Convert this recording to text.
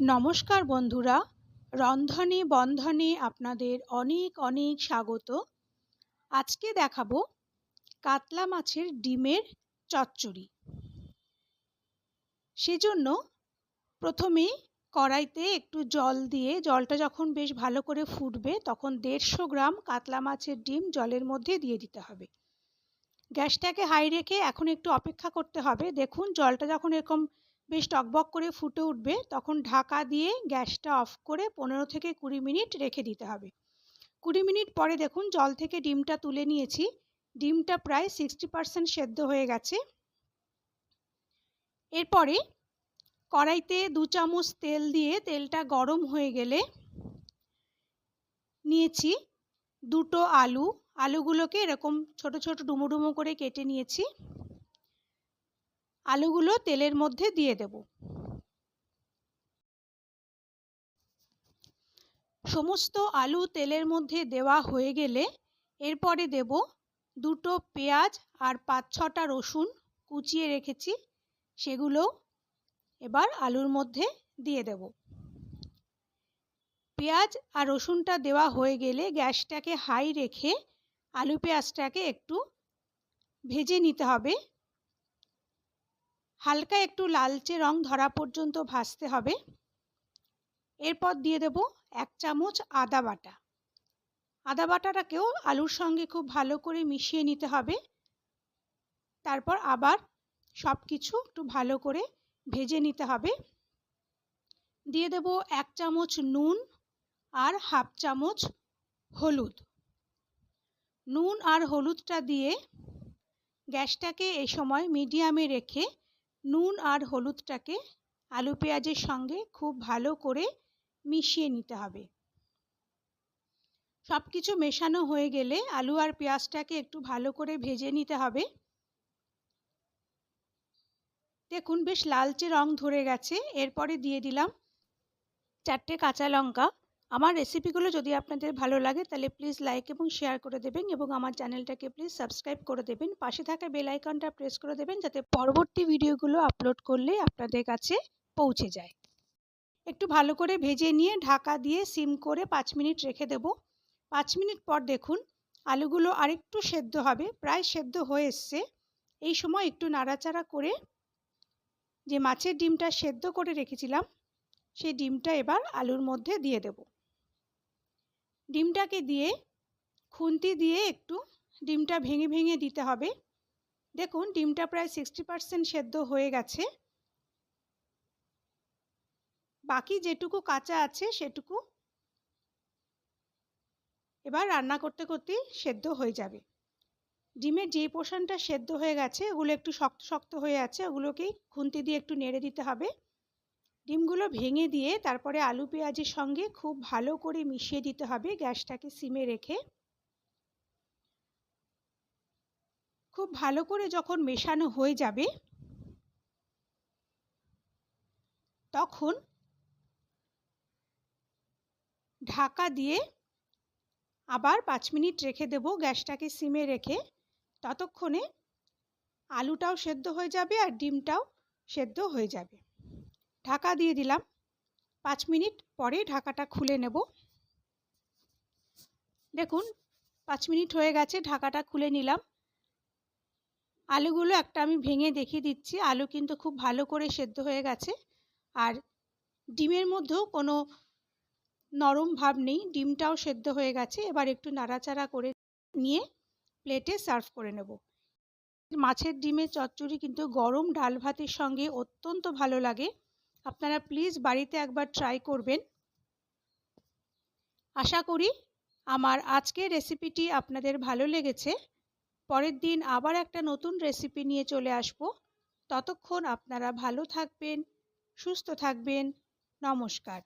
নমস্কার বন্ধুরা, রন্ধনে বন্ধনে আপনাদের অনেক অনেক স্বাগত। আজকে দেখাবো কাতলা মাছের ডিমের চচ্চড়ি। সেজন্য প্রথমে কড়াইতে একটু জল দিয়ে, জলটা যখন বেশ ভালো করে ফুটবে, তখন দেড়শো গ্রাম কাতলা মাছের ডিম জলের মধ্যে দিয়ে দিতে হবে। গ্যাসটাকে হাই রেখে এখন একটু অপেক্ষা করতে হবে। দেখুন, জলটা যখন এরকম বেশ টকবক করে ফুটে উঠবে, তখন ঢাকা দিয়ে গ্যাসটা অফ করে পনেরো থেকে কুড়ি মিনিট রেখে দিতে হবে। কুড়ি মিনিট পরে দেখুন জল থেকে ডিমটা তুলে নিয়েছি। ডিমটা প্রায় সিক্সটি পারসেন্ট সেদ্ধ হয়ে গেছে। এরপরে কড়াইতে দু চামচ তেল দিয়ে তেলটা গরম হয়ে গেলে নিয়েছি দুটো আলু। আলুগুলোকে এরকম ছোট ছোট ডুমো ডুমো করে কেটে নিয়েছি। আলুগুলো তেলের মধ্যে দিয়ে দেব। সমস্ত আলু তেলের মধ্যে দেওয়া হয়ে গেলে এরপরে দেব দুটো পেঁয়াজ আর পাঁচ ছটা রসুন কুচিয়ে রেখেছি, সেগুলো এবার আলুর মধ্যে দিয়ে দেব। পেঁয়াজ আর রসুনটা দেওয়া হয়ে গেলে গ্যাসটাকে হাই রেখে আলু পেঁয়াজটাকে একটু ভেজে নিতে হবে। হালকা একটু লালচে রং ধরা পর্যন্ত ভাজতে হবে। এরপর দিয়ে দেব এক চামচ আদা বাটা। আদা বাটাটাকেও আলুর সঙ্গে খুব ভালো করে মিশিয়ে নিতে হবে। তারপর আবার সব কিছু একটু ভালো করে ভেজে নিতে হবে। দিয়ে দেব এক চামচ নুন আর হাফ চামচ হলুদ। নুন আর হলুদটা দিয়ে গ্যাসটাকে এই সময় মিডিয়ামে রেখে নুন আর হলুদটাকে আলু পেঁয়াজের সঙ্গে খুব ভালো করে মিশিয়ে নিতে হবে। সব কিছু মেশানো হয়ে গেলে আলু আর পেঁয়াজটাকে একটু ভালো করে ভেজে নিতে হবে। দেখুন, বেশ লালচে রং ধরে গেছে। এরপরে দিয়ে দিলাম চারটে কাঁচা লঙ্কা। আমার রেসিপিগুলো যদি আপনাদের ভালো লাগে, তাহলে প্লিজ লাইক এবং শেয়ার করে দেবেন এবং আমার চ্যানেলটাকে প্লিজ সাবস্ক্রাইব করে দেবেন। পাশে থাকা বেল আইকনটা প্রেস করে দেবেন যাতে পরবর্তী ভিডিওগুলো আপলোড করলে আপনাদের কাছে পৌঁছে যায়। একটু ভালো করে ভেজে নিয়ে ঢাকা দিয়ে সিম করে পাঁচ মিনিট রেখে দেব। পাঁচ মিনিট পর দেখুন, আলুগুলো আরেকটু সেদ্ধ হবে, প্রায় সেদ্ধ হয়ে এসছে। এই সময় একটু নাড়াচাড়া করে যে মাছের ডিমটা সেদ্ধ করে রেখেছিলাম, সেই ডিমটা এবার আলুর মধ্যে দিয়ে দেবো। ডিমটাকে দিয়ে, খুন্তি দিয়ে একটু ডিমটা ভেঙে ভেঙে দিতে হবে। দেখুন, ডিমটা প্রায় সিক্সটি পারসেন্ট সেদ্ধ হয়ে গেছে। বাকি যেটুকু কাঁচা আছে সেটুকু এবার রান্না করতে করতেই সেদ্ধ হয়ে যাবে। ডিমের যে পোর্শনটা সেদ্ধ হয়ে গেছে ওগুলো একটু শক্ত শক্ত হয়ে আছে, ওগুলোকেই খুন্তি দিয়ে একটু নেড়ে দিতে হবে। ডিমগুলো ভেঙে দিয়ে তারপরে আলু পেঁয়াজের সঙ্গে খুব ভালো করে মিশিয়ে দিতে হবে গ্যাসটাকে সিমে রেখে। খুব ভালো করে যখন মেশানো হয়ে যাবে, তখন ঢাকা দিয়ে আবার পাঁচ মিনিট রেখে দেব গ্যাসটাকে সিমে রেখে। ততক্ষণে আলুটাও সেদ্ধ হয়ে যাবে আর ডিমটাও সেদ্ধ হয়ে যাবে। ঢাকা দিয়ে দিলাম। পাঁচ মিনিট পরে ঢাকাটা খুলে নেব। দেখুন, পাঁচ মিনিট হয়ে গেছে, ঢাকাটা খুলে নিলাম। আলুগুলো একটা আমি ভেঙে দেখিয়ে দিচ্ছি। আলু কিন্তু খুব ভালো করে সেদ্ধ হয়ে গেছে। আর ডিমের মধ্যেও কোনো নরম ভাব নেই। ডিমটাও সেদ্ধ হয়ে গেছে। এবার একটু নাড়াচাড়া করে নিয়ে প্লেটে সার্ভ করে নেব। মাছের ডিমের চচ্চড়ি কিন্তু গরম ডাল ভাতের সঙ্গে অত্যন্ত ভালো লাগে। আপনারা প্লিজ বাড়িতে একবার ট্রাই করবেন। আশা করি আমার আজকের রেসিপিটি আপনাদের ভালো লেগেছে। পরের দিন আবার একটা নতুন রেসিপি নিয়ে চলে আসব। ততক্ষণ আপনারা ভালো থাকবেন, সুস্থ থাকবেন। নমস্কার।